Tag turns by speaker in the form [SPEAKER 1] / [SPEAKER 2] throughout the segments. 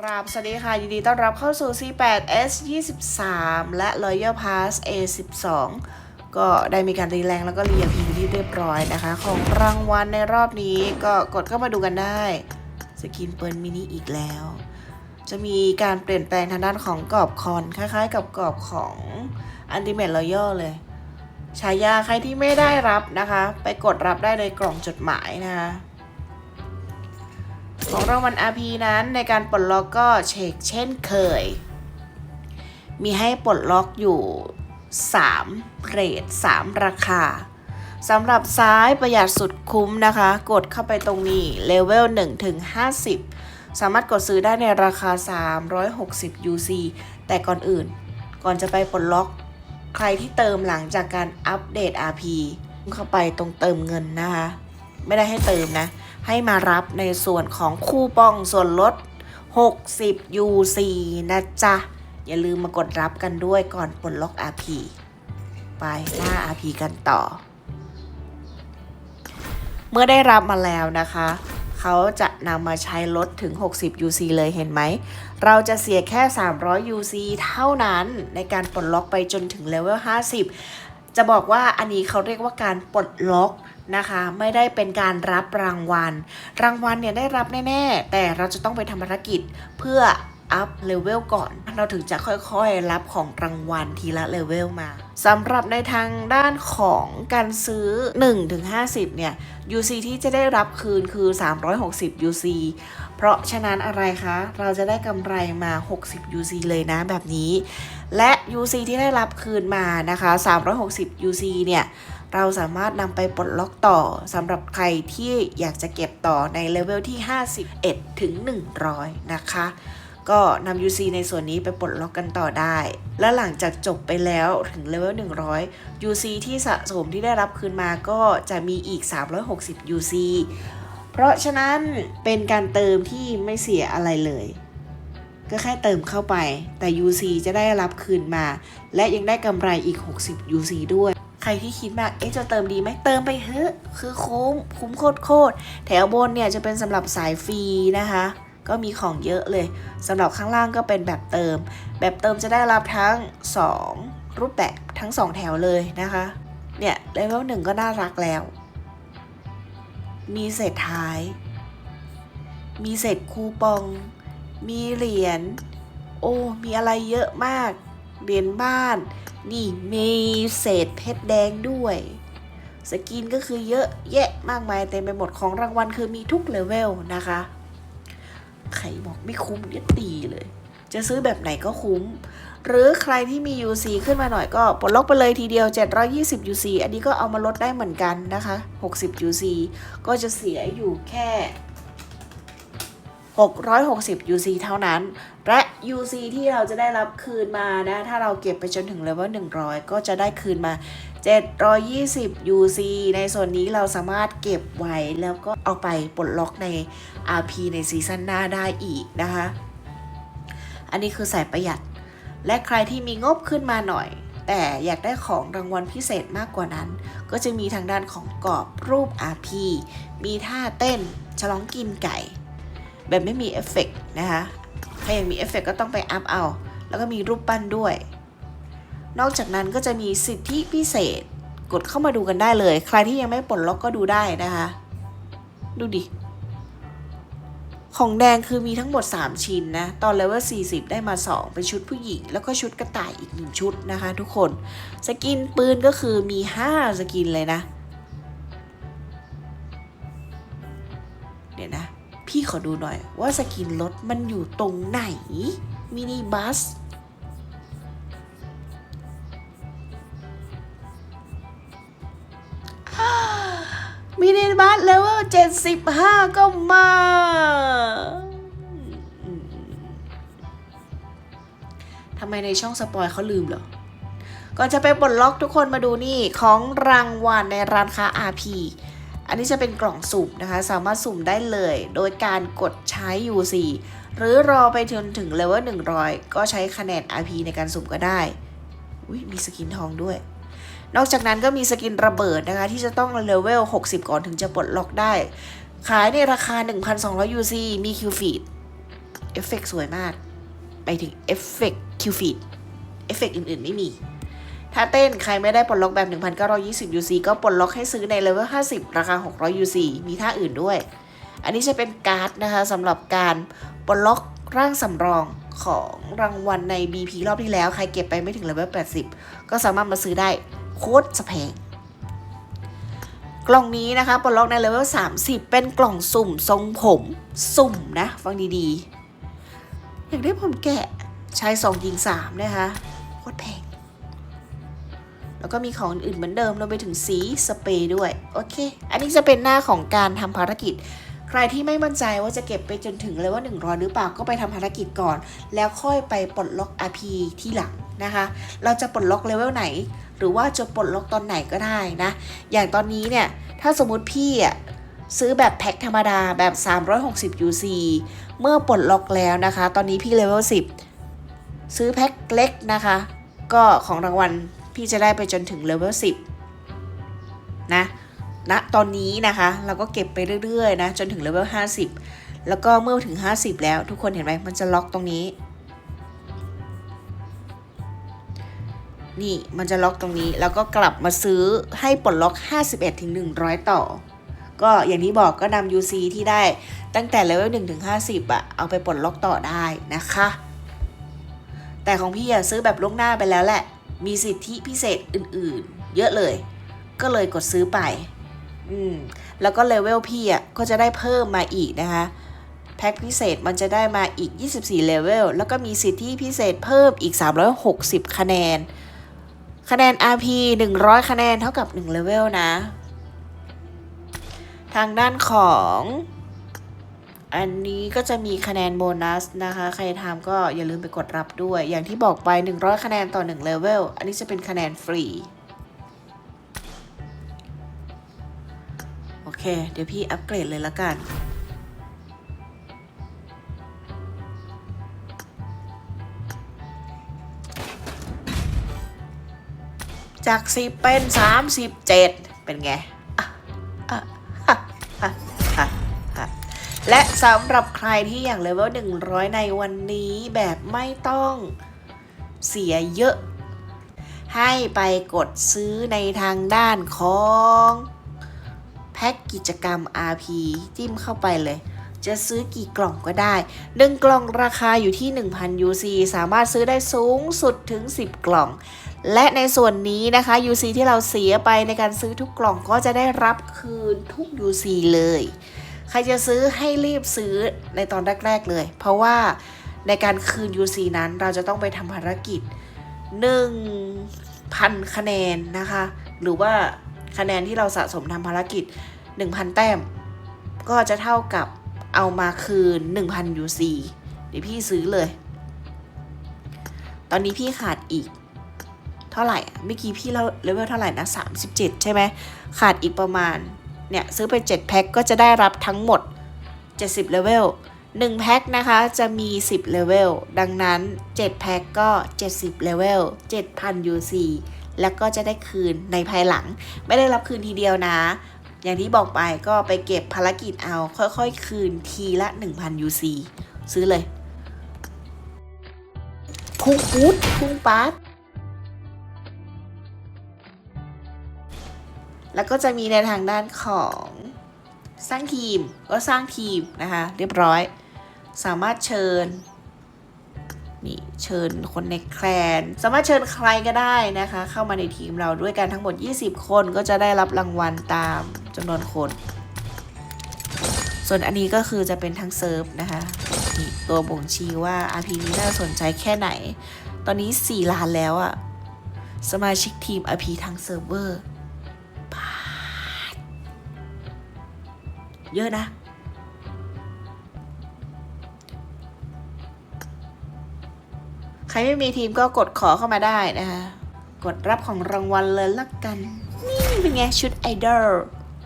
[SPEAKER 1] กราบสวัสดีค่ะ ยินดีต้อนรับเข้าสู่ C8 S23 และ Royal Pass A12 ก็ได้มีการรีแรงแล้วก็เรียงพิมพ์ที่เรียบร้อยนะคะ ของรางวัลในรอบนี้ก็กดเข้ามาดูกันได้ สกินเปิลมินิอีกแล้ว จะมีการเปลี่ยนแปลงทางด้านของกรอบคอน คล้ายๆ กับกรอบของ Ultimate Royal เลยฉายาใครที่ไม่ได้รับนะคะ ไปกดรับได้ในกล่องจดหมายนะคะ ของรางวัล RP นั้นในการปลดล็อกก็เช็คเช่นเคย มีให้ปลดล็อกอยู่ 3เรท3 ราคาสำหรับซ้ายประหยัดสุดคุ้มนะคะ กดเข้าไปตรงนี้เลเวล1ถึง50 สามารถกดซื้อได้ในราคา 360 UC แต่ก่อนอื่น ก่อนจะไปปลดล็อก ใครที่เติมหลังจากการอัปเดต RP เข้าไปตรงเติมเงินนะคะ ไม่ได้ให้เติมนะ ให้มารับในส่วนของคูปองส่วนลด 60 UC นะจ๊ะ อย่าลืมมากดรับกันด้วยก่อนปลดล็อก RP ไปหน้า RP กันต่อ เมื่อได้รับมาแล้วนะคะ เขาจะนำมาใช้ลดถึง 60 UC เลยเห็นไหม เราจะเสียแค่ 300 UC เท่านั้นในการปลดล็อกไปจนถึงเลเวล 50 จะบอกว่าอันนี้เขาเรียกว่าการปลดล็อก นะคะ ไม่ได้เป็นการรับรางวัล รางวัลเนี่ยได้รับแน่ ๆ แต่เราจะต้องไปทำภารกิจเพื่ออัพเลเวลก่อน เราถึงจะค่อยๆรับของรางวัลทีละเลเวลมาสำหรับในทางด้านของการซื้อ 1-50 เนี่ย UC ที่จะได้รับคืนคือ 360 UC เพราะฉะนั้นอะไรคะ เราจะได้กำไรมา 60 UC เลยนะแบบนี้ และ UC ที่ได้รับคืนมานะคะ 360 UC เนี่ย เราสามารถนำไปปลดล็อกต่อสำหรับใครที่อยากจะเก็บต่อในเลเวลที่ 51 ถึง 100 นะคะ ก็นำ UC ในส่วนนี้ไปปลดล็อกกันต่อได้ และหลังจากจบไปแล้วถึงเลเวล100 UC ที่สะสมที่ได้รับคืนมาก็จะมีอีก 360 UC เพราะฉะนั้นเป็นการเติมที่ไม่เสียอะไรเลย ก็แค่เติมเข้าไปแต่ UC จะได้รับคืนมา และยังได้กำไรอีก 60 UC ด้วย ใครที่คิดว่าเอ๊ะจะเติมดีไหมเติมไปเถอะคือคุ้มคุ้มโคตรโคตรแถวบนเนี่ยจะเป็นสำหรับสายฟรีนะคะ ก็มีของเยอะเลยสำหรับข้างล่างก็เป็นแบบเติม แบบเติมจะได้รับทั้ง 2 รูปแบบทั้ง 2 แถวเลยนะคะเนี่ยเลเวลหนึ่งก็น่ารักแล้ว มีเศษท้าย มีเศษคูปอง มีเหรียญ โอ้ มีอะไรเยอะมาก เหรียญบ้าน นี่มีเศษเพชรแดงด้วย สกินก็คือเยอะแยะมากมายเต็มไปหมดของรางวัลคือมีทุกเลเวลนะคะใครบอกไม่คุ้มเนี่ยตีเลย จะซื้อแบบไหนก็คุ้ม หรือใครที่มี UC ขึ้นมาหน่อยก็ปลดล็อกไปเลยทีเดียว 720 UC อันนี้ก็เอามาลดได้เหมือนกันนะคะ 60 UC ก็จะเสียอยู่แค่ 660 UC เท่านั้น และ UC ที่เราจะได้รับคืนมานะ ถ้าเราเก็บไปจนถึงเลเวล100 ก็จะได้คืนมา 720 UC ในส่วนนี้เราสามารถเก็บไว้แล้วก็เอาไปปลดล็อกใน RP ในซีซั่นหน้าได้อีกนะคะ อันนี้คือสายประหยัด และใครที่มีงบขึ้นมาหน่อย แต่อยากได้ของรางวัลพิเศษมากกว่านั้น ก็จะมีทางด้านของกรอบรูป RP มีท่าเต้น ฉลองกินไก่ แบบไม่มีเอฟเฟกต์นะคะถ้าอยากมีเอฟเฟกต์ก็ต้องไปอัพเอา แล้วก็มีรูปปั้นด้วย นอกจากนั้นก็จะมีสิทธิพิเศษกดเข้ามาดูกันได้เลย ใครที่ยังไม่ปลดล็อกก็ดูได้นะคะ ดูดิ ของแดงคือมีทั้งหมด 3 ชิ้นนะ ตอนเลเวล40 ได้มา 2 เป็นชุดผู้หญิง แล้วก็ชุดกระต่ายอีก 1 ชุดนะคะ ทุกคน สกินปืนก็คือมี 5 สกินเลยนะ ขอดูหน่อยว่าสกินรถมันอยู่ตรงไหน มินิบัส มินิบัสเลเวล75ก็มา ทำไมในช่องสปอยเขาลืมเหรอ ก่อนจะไปปลดล็อกทุกคนมาดูนี่ของรางวัลในร้านค้า RP นนี้จะเป็นกล่องสุ่มนะคะ สามารถสุ่มได้เลย โดยการกดใช้ UC หรือรอไปจนถึงเลเวล100 ก็ใช้คะแนน RP ในการสุ่มก็ได้อุ้ยมีสกินทองด้วย นอกจากนั้นก็มีสกินระเบิดนะคะ ที่จะต้องเลเวล 60 ก่อนถึงจะปลดล็อกได้ ขายในราคา 1,200 UC มีคิวฟีดเอฟเฟกต์สวยมาก ไปถึงเอฟเฟกต์คิวฟีดเอฟเฟกต์อื่นๆ ไม่มี ถ้าเต้นใครไม่ได้ปลดล็อกแบบ 1,920 UC ก็ปลดล็อกให้ซื้อในเลเวล50 ราคา 600 UC มีท่าอื่นด้วย อันนี้จะเป็นการ์ดนะคะสำหรับการปลดล็อกร่างสำรองของรางวัลใน BP รอบที่แล้ว ใครเก็บไปไม่ถึงเลเวล80 ก็สามารถมาซื้อได้โคตรจะแพงกล่องนี้นะคะปลดล็อกในเลเวล30 เป็นกล่องสุ่มทรงผมสุ่มนะ ฟังดีๆ อยากได้ผมแกะชายสองหญิงสามนะคะโคตรแพง แล้วก็มีของอื่นเหมือนเดิมรวมไปถึงสีสเปรย์ด้วย โอเค อันนี้จะเป็นหน้าของการทำภารกิจ ใครที่ไม่มั่นใจว่าจะเก็บไปจนถึงเลยว่า100 หรือเปล่าก็ไปทำภารกิจก่อน แล้วค่อยไปปลดล็อก RP ที่หลังนะคะ เราจะปลดล็อกเลเวลไหน หรือว่าจะปลดล็อกตอนไหนก็ได้นะ อย่างตอนนี้เนี่ย ถ้าสมมติพี่อะซื้อแบบแพ็คธรรมดาแบบ 360 UC เมื่อปลดล็อกแล้วนะคะ ตอนนี้พี่เลเวล10 ซื้อแพ็คเล็กนะคะ ก็ของรางวัล พี่จะได้ไปจนถึงเลเวล10นะณนะตอนนี้นะคะเราก็เก็บไปเรื่อยๆนะจนถึงเลเวล50 แล้วก็เมื่อถึง 50 แล้วทุกคนเห็นไหมมันจะล็อกตรงนี้ นี่มันจะล็อกตรงนี้แล้วก็กลับมาซื้อให้ปลดล็อก 51ถึง100 ต่อ ก็อย่างที่บอกก็นำ UC ที่ได้ตั้งแต่เลเวล1ถึง50อะเอาไปปลดล็อกต่อได้นะคะ แต่ของพี่อะซื้อแบบล่วงหน้าไปแล้วแหละ มีสิทธิพิเศษอื่นๆ เยอะเลย ก็เลยกดซื้อไป อืม แล้วก็เลเวลพี่อะก็จะได้เพิ่มมาอีกนะคะ แพ็คพิเศษมันจะได้มาอีก 24 เลเวล แล้วก็มีสิทธิพิเศษเพิ่มอีก 360 คะแนน คะแนน RP 100 คะแนนเท่ากับ 1 เลเวลนะ ทางด้านของ อันนี้ก็จะมีคะแนนโบนัสนะคะ ใครทำก็อย่าลืมไปกดรับด้วย อย่างที่บอกไป 100 คะแนนต่อ1เลเวล อันนี้จะเป็นคะแนนฟรี โอเค เดี๋ยวพี่อัปเกรดเลยละกัน จาก 10 เป็น 37 เป็นไง และสำหรับใครที่อยากเลเวล100 ในวันนี้แบบไม่ต้องเสียเยอะ ให้ไปกดซื้อในทางด้านของแพ็กกิจกรรม RP จิ้มเข้าไปเลย จะซื้อกี่กล่องก็ได้1กล่องราคาอยู่ที่ 1,000 UC สามารถซื้อได้สูงสุดถึง 10 กล่อง และในส่วนนี้นะคะ UC ที่เราเสียไปในการซื้อทุกกล่องก็จะได้รับคืนทุก UC เลย ใครจะซื้อให้รีบซื้อในตอนแรก ๆ เลย เพราะว่าในการคืน UC นั้นเราจะต้องไปทำภารกิจ 1,000 คะแนนนะคะ หรือว่าคะแนนที่เราสะสมทำภารกิจ 1,000 แต้ม ก็จะเท่ากับเอามาคืน 1,000 UC เดี๋ยวพี่ซื้อเลย ตอนนี้พี่ขาดอีกเท่าไหร่เมื่อกี้พี่เลเวลเท่าไหร่นะ 37 ใช่ไหม ขาดอีกประมาณ เนี่ยซื้อไป7แพ็คก็จะได้รับทั้งหมด 70เลเวล1แพ็คนะคะจะมี 10เลเวลดังนั้น 7แพ็คก็ 70เลเวล7,000 UC แล้วก็จะได้คืนในภายหลัง ไม่ได้รับคืนทีเดียวนะ อย่างที่บอกไปก็ไปเก็บภารกิจเอาค่อยๆ คืนทีละ 1,000 UC ซื้อเลย พุ่งปุ๊ดพุ่งปั๊ด แล้วก็จะมีในทางด้านของสร้างทีมก็สร้างทีมนะคะ เรียบร้อย สามารถเชิญนี่เชิญคนในแคลน สามารถเชิญใครก็ได้นะคะ เข้ามาในทีมเราด้วยกันทั้งหมด 20 คนก็จะได้รับรางวัลตามจำนวนคน ส่วนอันนี้ก็คือจะเป็นทั้งเซิร์ฟนะคะนี่ตัวบ่งชี้ว่า RP นี้น่าสนใจแค่ไหน ตอนนี้ 4 ล้านแล้วอะสมาชิกทีม RP ทั้งเซิร์ฟเวอร์ เยอะนะ ใครไม่มีทีมก็กดขอเข้ามาได้นะคะกดรับของรางวัลเลยละกัน นี่เป็นไงชุดไอดอล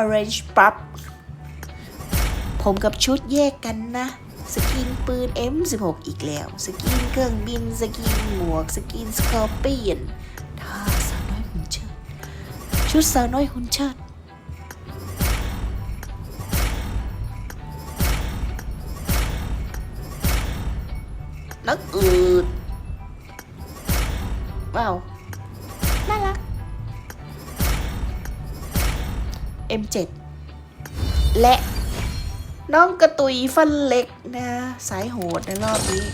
[SPEAKER 1] Orange Pop ผมกับชุดแยกกันนะ สกินปืน M16 อีกแล้ว สกินเครื่องบิน สกินหมวก สกินสกอร์เปียนท่าสาวน้อยหุ่นเชิด ชุดสาวน้อยหุ่นเชิด นักอืดว้าวน่ารัก M7 และน้องกระตุยฟันเล็กนะสายโหดในรอบนี้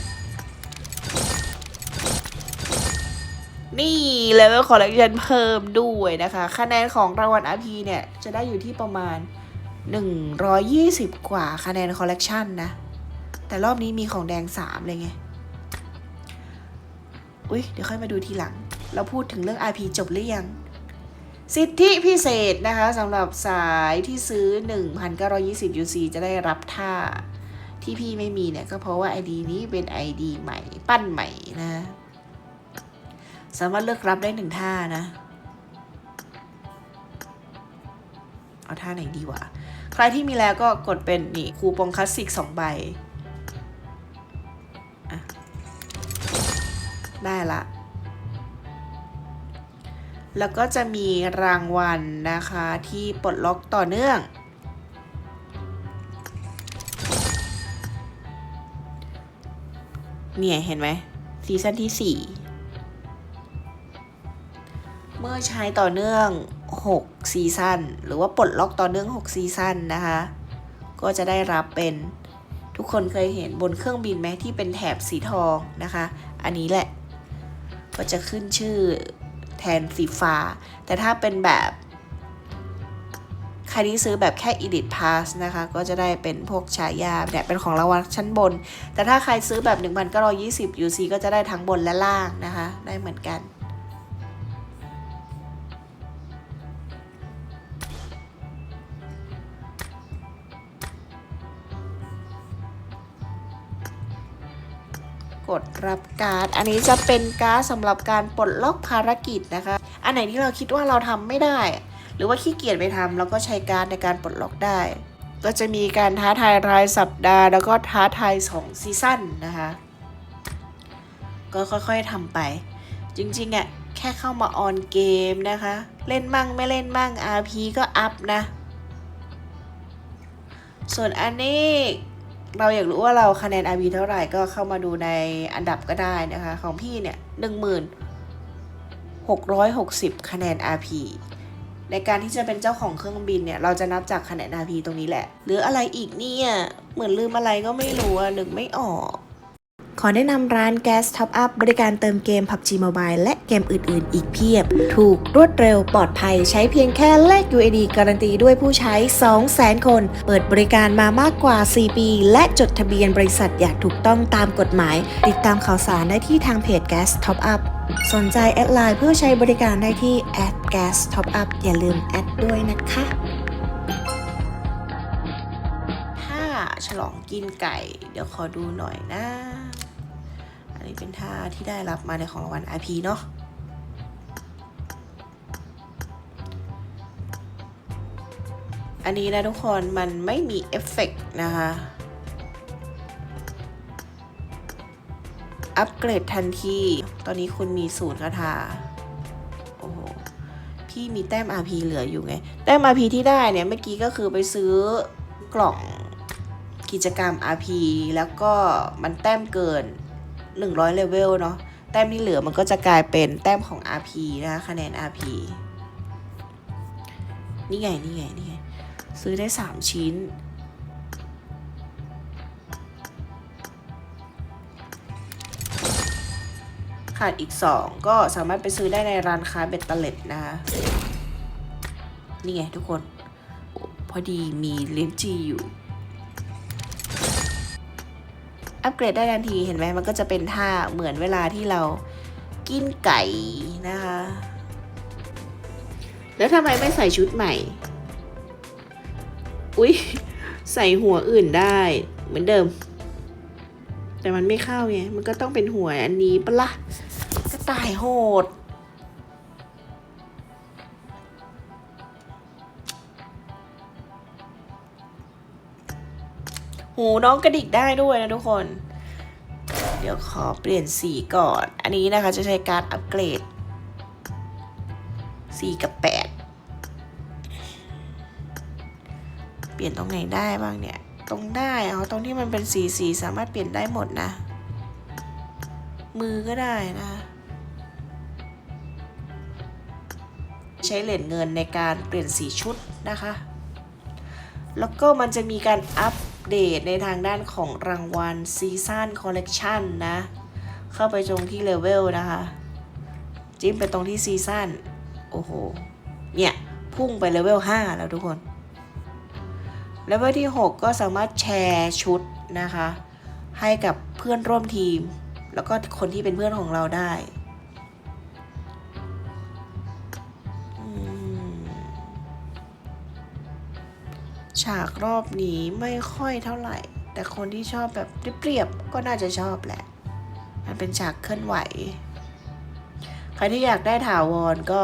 [SPEAKER 1] นี่เลเวลคอลเลกชันเพิ่มด้วยนะคะ คะแนนของรางวัล RP เนี่ย จะได้อยู่ที่ประมาณ 120 กว่าคะแนนคอลเลกชันนะ แต่รอบนี้มีของแดง 3 เลยไง อุ๊ย เดี๋ยวค่อยมาดูทีหลัง เราพูดถึงเรื่อง RP จบหรือยัง สิทธิพิเศษนะคะสำหรับสายที่ซื้อ 1,920 UC จะได้รับท่าที่พี่ไม่มีเนี่ย ก็เพราะว่า ID นี้เป็น ID ใหม่ ปั้นใหม่นะ สามารถเลือกรับได้หนึ่งท่านะ เอาท่าไหนดีวะ ใครที่มีแล้วก็กดเป็นนี่คูปองคลาสสิกสองใบอะ ได้ละ แล้วก็จะมีรางวัลนะคะที่ปลดล็อกต่อเนื่อง เนี่ยเห็นไหมซีซั่นที่ 4 เมื่อใช้ต่อเนื่อง 6 ซีซั่นหรือว่าปลดล็อกต่อเนื่อง 6 ซีซั่นนะคะ ก็จะได้รับเป็นทุกคนเคยเห็นบนเครื่องบินไหมที่เป็นแถบสีทองนะคะ อันนี้แหละ ก็จะขึ้นชื่อแทนสีฟ้า แต่ถ้าเป็นแบบใครที่ซื้อแบบแค่ Edit Pass นะคะ ก็จะได้เป็นพวกฉายาเนี่ยเป็นของรางวัลชั้นบน แต่ถ้าใครซื้อแบบ 1,920 UC ก็จะได้ทั้งบนและล่างนะคะ ได้เหมือนกัน กดรับการ์ดอันนี้จะเป็นการ์ดสำหรับการปลดล็อกภารกิจนะคะ อันไหนที่เราคิดว่าเราทำไม่ได้ หรือว่าขี้เกียจไปทำเราก็ใช้การ์ดในการปลดล็อกได้ ก็จะมีการท้าทายรายสัปดาห์ แล้วก็ท้าทาย2ซีซั่นนะคะ ก็ค่อยๆทำไป จริงๆอะ่ะแค่เข้ามาออนเกมนะคะ เล่นมั่งไม่เล่นมั่ง RP ก็อัพนะ ส่วนอันนี้ เราอยากรู้ว่าเราคะแนน RV เท่าไหร่ก็เข้ามาดูในอันดับก็ได้นะคะ ของพี่เนี่ยหนึ่งหมื่นหกร้อยหกสิบคะแนน RP ในการที่จะเป็นเจ้าของเครื่องบินเนี่ย เราจะนับจากคะแนน RP ตรงนี้แหละ หรืออะไรอีกเนี่ย เหมือนลืมอะไรก็ไม่รู้อะนึกไม่ออก ขอแนะนำร้าน Gas Top Up บริการเติมเกม PUBG Mobile และเกมอื่น ๆ อีกเพียบ ถูกรวดเร็วปลอดภัย ใช้เพียงแค่แลก UAD การันตีด้วยผู้ใช้ 200,000 คน เปิดบริการมามากกว่า 4 ปี และจดทะเบียนบริษัทอย่างถูกต้องตามกฎหมาย ติดตามข่าวสารได้ที่ทางเพจ Gas Top Up สนใจแอดไลน์เพื่อใช้บริการได้ที่ @gas top up อย่าลืมแอดด้วยนะคะ ถ้าฉลองกินไก่ เดี๋ยวขอดูหน่อยนะ เป็นท่าที่ได้รับมาในของรางวัล IP เนาะอันนี้นะทุกคนมันไม่มีเอฟเฟกต์นะคะ อัปเกรดทันที ตอนนี้คุณมีศูนย์คาถาโอ้โห พี่มีแต้ม RP เหลืออยู่ไง แต้ม RP ที่ได้เนี่ย เมื่อกี้ก็คือไปซื้อกล่องกิจกรรม RP แล้วก็มันแต้มเกิน 100เลเวลเนาะแต้มที่เหลือมันก็จะกลายเป็นแต้มของ RP นะคะคะแนน RP นี่ไงนี่ไงนี่ไงซื้อได้ 3 ชิ้น ขาดอีก 2 ก็สามารถไปซื้อได้ในร้านค้าเบ็ดเตล็ดนะคะนี่ไงทุกคนโอ้พอดีมีเลนจีอยู่ อัปเกรดได้ทันทีเห็นไหมมันก็จะเป็นท่าเหมือนเวลาที่เรากินไก่นะคะ แล้วทำไมไม่ใส่ชุดใหม่ อุ๊ย ใส่หัวอื่นได้เหมือนเดิม แต่มันไม่เข้าไง มันก็ต้องเป็นหัวอันนี้ปะละ่ะกระต่ายโหด หูน้องกระดิกได้ด้วยนะทุกคน เดี๋ยวขอเปลี่ยนสีก่อน อันนี้นะคะจะใช้การอัปเกรด 4 กับ 8 เปลี่ยนตรงไหนได้บ้างเนี่ย ตรงได้เอาตรงที่มันเป็นสีสีสามารถเปลี่ยนได้หมดนะ มือก็ได้นะใช้เหรียญเงินในการเปลี่ยนสีชุดนะคะ แล้วก็มันจะมีการอัป เดตในทางด้านของรางวัลซีซั n นคอลเลกชันนะ เข้าไปตรงที่เลเวลนะคะ จิ้มไปตรงที่ซีซั n นโอ้โห เนี่ย พุ่งไปเลเวล 5 แล้วทุกคน เลเวลที่ 6 ก็สามารถแชร์ชุดนะคะ ให้กับเพื่อนร่วมทีม แล้วก็คนที่เป็นเพื่อนของเราได้ ฉากรอบนี้ไม่ค่อยเท่าไหร่ แต่คนที่ชอบแบบเรียบๆก็น่าจะชอบแหละ มันเป็นฉากเคลื่อนไหว ใครที่อยากได้ถาวรก็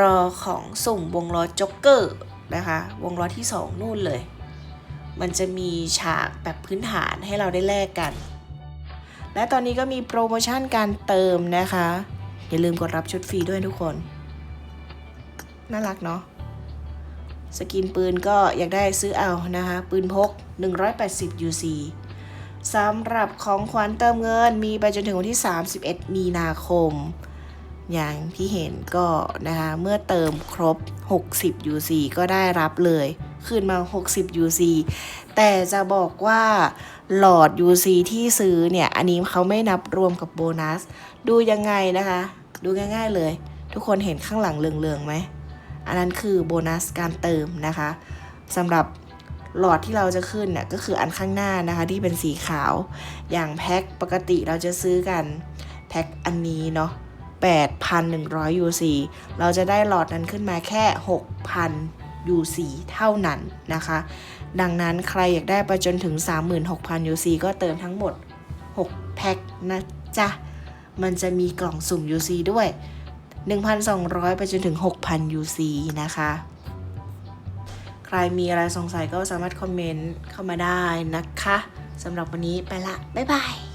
[SPEAKER 1] รอของสุ่มวงล้อจ็อกเกอร์นะคะ วงล้อที่2นู่นเลย มันจะมีฉากแบบพื้นฐานให้เราได้แลกกัน และตอนนี้ก็มีโปรโมชั่นการเติมนะคะ อย่าลืมกดรับชุดฟรีด้วยทุกคน น่ารักเนาะ สกินปืนก็อยากได้ซื้อเอานะคะ ปืนพก 180 UC สำหรับของขวัญเติมเงินมีไปจนถึงวันที่ 31 มีนาคม อย่างที่เห็นก็นะคะ เมื่อเติมครบ 60 UC ก็ได้รับเลยขึ้นมา 60 UC แต่จะบอกว่าหลอด UC ที่ซื้อเนี่ย อันนี้เขาไม่นับรวมกับโบนัส ดูยังไงนะคะ ดูง่ายๆเลย ทุกคนเห็นข้างหลังเหลืองๆไหม อันนั้นคือโบนัสการเติมนะคะสำหรับหลอดที่เราจะขึ้นเนี่ยก็คืออันข้างหน้านะคะที่เป็นสีขาว อย่างแพ็คปกติเราจะซื้อกันแพ็คอันนี้เนาะ8,100 UC เราจะได้หลอดนั้นขึ้นมาแค่ 6,000 UC เท่านั้นนะคะ ดังนั้นใครอยากได้ไปจนถึง 36,000 UC ก็เติมทั้งหมด 6 แพ็คนะจ๊ะ มันจะมีกล่องสุ่ม UC ด้วย 1,200 ไปจนถึง 6,000 UC นะคะ ใครมีอะไรสงสัยก็สามารถคอมเมนต์เข้ามาได้นะคะสำหรับวันนี้ไปละ บ๊ายบาย